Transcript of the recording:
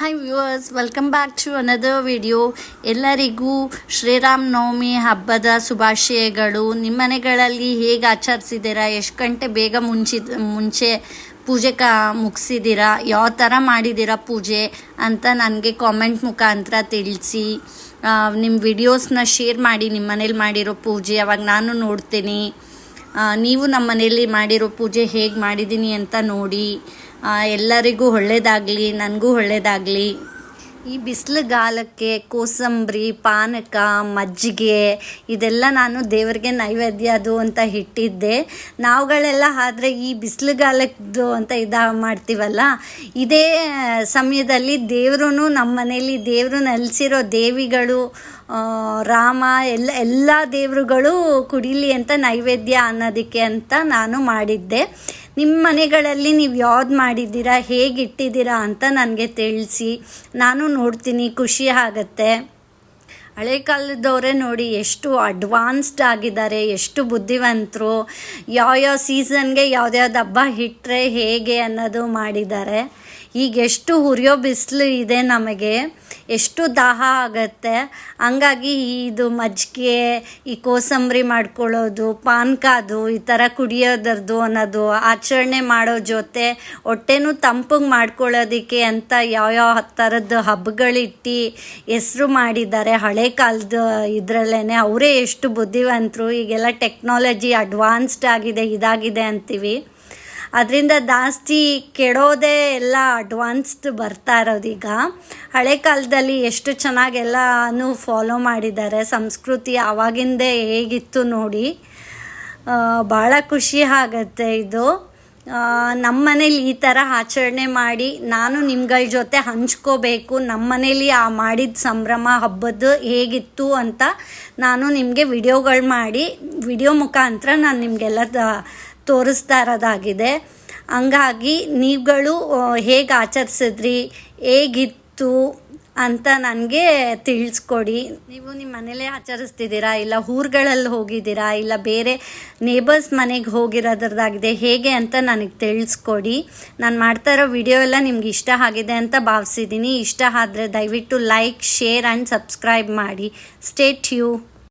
Hi viewers welcome back to another video ಎಲ್ಲರಿಗೂ ಶ್ರೀರಾಮ್ ನವಮಿ ಹಬ್ಬದ ಶುಭಾಶಯಗಳು. ನಿಮ್ಮ ಮನೆಗಳಲ್ಲಿ ಹೇಗೆ ಆಚರಿಸಿದ್ದೀರಾ? ಎಷ್ಟು ಗಂಟೆ ಬೇಗ ಮುಂಚಿ, ಮುಂಚೆ ಪೂಜೆ ಕ, ಮುಗಿಸಿದ್ದೀರಾ? ಯಾವ ಥರ ಮಾಡಿದ್ದೀರಾ ಪೂಜೆ ಅಂತ ನನಗೆ ಕಾಮೆಂಟ್ ಮುಖಾಂತರ ತಿಳಿಸಿ. ನಿಮ್ಮ ವಿಡಿಯೋಸ್ನ ಶೇರ್ ಮಾಡಿ, ನಿಮ್ಮ ಮನೇಲಿ ಮಾಡಿರೋ ಪೂಜೆ ಅವಾಗ ನಾನು ನೋಡ್ತೀನಿ. ನೀವು ನಮ್ಮ ಮನೆಯಲ್ಲಿ ಮಾಡಿರೋ ಪೂಜೆ ಹೇಗೆ ಮಾಡಿದ್ದೀನಿ ಅಂತ ನೋಡಿ. ಎಲ್ಲರಿಗೂ ಒಳ್ಳೇದಾಗಲಿ, ನನಗೂ ಒಳ್ಳೇದಾಗಲಿ. ಈ ಬಿಸಿಲುಗಾಲಕ್ಕೆ ಕೋಸಂಬರಿ, ಪಾನಕ, ಮಜ್ಜಿಗೆ, ಇದೆಲ್ಲ ನಾನು ದೇವರಿಗೆ ನೈವೇದ್ಯ ಅದು ಅಂತ ಇಟ್ಟಿದ್ದೆ. ನಾವುಗಳೆಲ್ಲ ಆದರೆ ಈ ಬಿಸಿಲುಗಾಲದ್ದು ಅಂತ ಇದ ಮಾಡ್ತೀವಲ್ಲ, ಇದೇ ಸಮಯದಲ್ಲಿ ದೇವರು ನಮ್ಮ ಮನೇಲಿ ದೇವರು ನೆಲೆಸಿರೋ ದೇವಿಗಳು ರಾಮ, ಎಲ್ಲ ಎಲ್ಲ ದೇವರುಗಳು ಕುಡಿಲಿ ಅಂತ ನೈವೇದ್ಯ ಅನ್ನೋದಕ್ಕೆ ಅಂತ ನಾನು ಮಾಡಿದ್ದೆ. ನಿಮ್ಮ ಮನೆಗಳಲ್ಲಿ ನೀವು ಯಾವ್ದು ಮಾಡಿದ್ದೀರಾ ಹೇಗೆ ಇಟ್ಟಿದ್ದೀರಾ ಅಂತ ನನಗೆ ತಿಳಿಸಿ. ನಾನು ನೋಡ್ತೀನಿ ಖುಷಿ ಆಗುತ್ತೆ. ಹಳೆ ಕಾಲದವರೇ ನೋಡಿ ಎಷ್ಟು ಅಡ್ವಾನ್ಸ್ಡ್ ಆಗಿದ್ದಾರೆ, ಎಷ್ಟು ಬುದ್ಧಿವಂತರು, ಯಾವ ಯಾವ ಸೀಸನ್ಗೆ ಯಾವ್ದ್ಯಾವ್ದು ಹಬ್ಬ ಇಟ್ಟರೆ ಹೇಗೆ ಅನ್ನೋದು ಮಾಡಿದ್ದಾರೆ. ಈಗ ಎಷ್ಟು ಹುರಿಯೋ ಬಿಸಿಲು ಇದೆ ನಮಗೆ, ಎಷ್ಟು ದಾಹ ಆಗತ್ತೆ. ಹಂಗಾಗಿ ಇದು ಮಜ್ಜಿಗೆ, ಈ ಕೋಸಂಬರಿ ಮಾಡ್ಕೊಳ್ಳೋದು ಪಾನ್ಕಾದು ಈ ಥರ ಕುಡಿಯೋದರದು ಅನ್ನೋದು, ಆಚರಣೆ ಮಾಡೋ ಜೊತೆ ಹೊಟ್ಟೆನೂ ತಂಪಂಗೆ ಮಾಡ್ಕೊಳ್ಳೋದಕ್ಕೆ ಅಂತ ಯಾವ್ಯಾವ ಥರದ್ದು ಹಬ್ಬಗಳಿಟ್ಟು ಹೆಸರು ಮಾಡಿದ್ದಾರೆ. ಹಳೆ ಕಾಲದ ಇದರಲ್ಲೇ ಅವರೇ ಎಷ್ಟು ಬುದ್ಧಿವಂತರು, ಈಗೆಲ್ಲ ಟೆಕ್ನಾಲಜಿ ಅಡ್ವಾನ್ಸ್ಡ್ ಆಗಿದೆ, ಇದಾಗಿದೆ ಅಂತೀವಿ. ಅದರಿಂದ ಜಾಸ್ತಿ ಕೆಡೋದೇ ಎಲ್ಲ ಅಡ್ವಾನ್ಸ್ಡ್ ಬರ್ತಾ ಇರೋದೀಗ ಹಳೆ ಕಾಲದಲ್ಲಿ ಎಷ್ಟು ಚೆನ್ನಾಗೆಲ್ಲನೂ ಫಾಲೋ ಮಾಡಿದ್ದಾರೆ, ಸಂಸ್ಕೃತಿ ಆವಾಗಿಂದೇ ಹೇಗಿತ್ತು ನೋಡಿ. ಭಾಳ ಖುಷಿ ಆಗತ್ತೆ ಇದು. ನಮ್ಮ ಮನೇಲಿ ಈ ಥರ ಆಚರಣೆ ಮಾಡಿ ನಾನು ನಿಮ್ಗಳ ಜೊತೆ ಹಂಚ್ಕೋಬೇಕು ನಮ್ಮ ಮನೇಲಿ ಆ ಮಾಡಿದ ಸಂಭ್ರಮ ಹಬ್ಬದ್ದು ಹೇಗಿತ್ತು ಅಂತ ನಾನು ನಿಮಗೆ ವಿಡಿಯೋಗಳು ಮಾಡಿ, ವಿಡಿಯೋ ಮುಖಾಂತರ ನಾನು ನಿಮಗೆಲ್ಲ ತೋರಿಸ್ತಾ ಇರೋದಾಗಿದೆ. ಹಂಗಾಗಿ ನೀವುಗಳು ಹೇಗೆ ಆಚರಿಸಿದ್ರಿ, ಹೇಗಿತ್ತು ಅಂತ ನನಗೆ ತಿಳಿಸ್ಕೊಡಿ. ನೀವು ನಿಮ್ಮ ಮನೇಲೇ ಆಚರಿಸ್ತಿದ್ದೀರಾ? ಇಲ್ಲ ಊರುಗಳಲ್ಲಿ ಹೋಗಿದ್ದೀರಾ? ಇಲ್ಲ ಬೇರೆ ನೇಬರ್ಸ್ ಮನೆಗೆ ಹೋಗಿರೋದ್ರದ್ದಾಗಿದೆ? ಹೇಗೆ ಅಂತ ನನಗೆ ತಿಳಿಸ್ಕೊಡಿ. ನಾನು ಮಾಡ್ತಾ ಇರೋ ವಿಡಿಯೋ ಎಲ್ಲ ನಿಮ್ಗೆ ಇಷ್ಟ ಆಗಿದೆ ಅಂತ ಭಾವಿಸಿದ್ದೀನಿ. ಇಷ್ಟ ಆದರೆ ದಯವಿಟ್ಟು ಲೈಕ್ ಶೇರ್ ಆ್ಯಂಡ್ ಸಬ್ಸ್ಕ್ರೈಬ್ ಮಾಡಿ. State you